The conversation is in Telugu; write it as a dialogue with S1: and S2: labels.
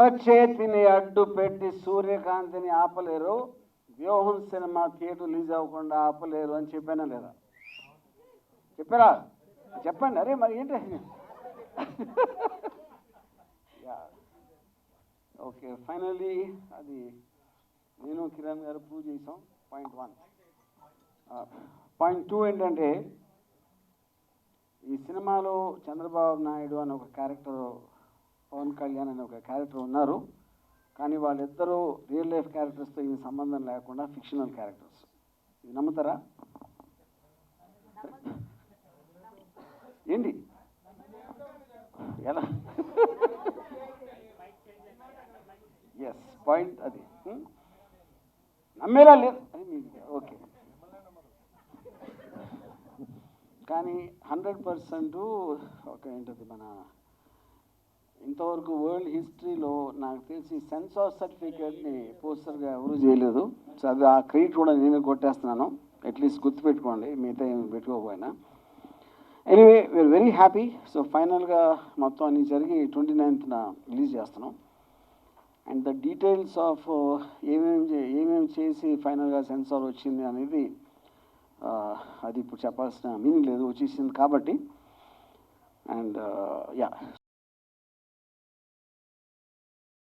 S1: అరచేతిని అడ్డు పెట్టి సూర్యకాంతిని ఆపలేరు. వ్యూహం సినిమా థియేటర్ రిలీజ్ అవ్వకుండా ఆపలేరు అని చెప్పానా లేదా? చెప్పారా? చెప్పండి. అరే మరి ఏంటి? ఓకే ఫైనల్లీ అది నేను కిరణ్ గారు ప్రూవ్ చేసాం పాయింట్ వన్. పాయింట్ టూ ఏంటంటే ఈ సినిమాలో చంద్రబాబు నాయుడు అని ఒక క్యారెక్టర్ పవన్ కళ్యాణ్ అనే ఒక క్యారెక్టర్ ఉన్నారు. కానీ వాళ్ళిద్దరూ రియల్ లైఫ్ క్యారెక్టర్స్తో ఈ సంబంధం లేకుండా ఫిక్షనల్ క్యారెక్టర్స్. ఇది నమ్ముతారా? ఏంటి? ఎలా? ఎస్ పాయింట్ అది. Hmm? నమ్మేలా లేదు. అది ఓకే కానీ హండ్రెడ్ పర్సెంట్ ఒక ఏంటది మన ఇంతవరకు వరల్డ్ హిస్టరీలో నాకు తెలిసి సెన్సార్ సర్టిఫికేట్ని పోస్టర్గా ఎవరు చేయలేదు. సో అది ఆ క్రెడిట్ కూడా నేను కొట్టేస్తున్నాను. అట్లీస్ట్ గుర్తుపెట్టుకోండి మిగతా ఏమి పెట్టుకోకపోయినా. Anyway we're very happy so ఫైనల్గా మొత్తం అన్ని జరిగి ట్వంటీ నైన్త్న రిలీజ్ చేస్తున్నాం. అండ్ ద డీటెయిల్స్ ఆఫ్ ఏమేమి చే- ఏమేమి చేసి ఫైనల్గా సెన్సార్ వచ్చింది అనేది అది ఇప్పుడు చెప్పాల్సిన మీనింగ్ లేదు వచ్చేసింది కాబట్టి. And yeah uh,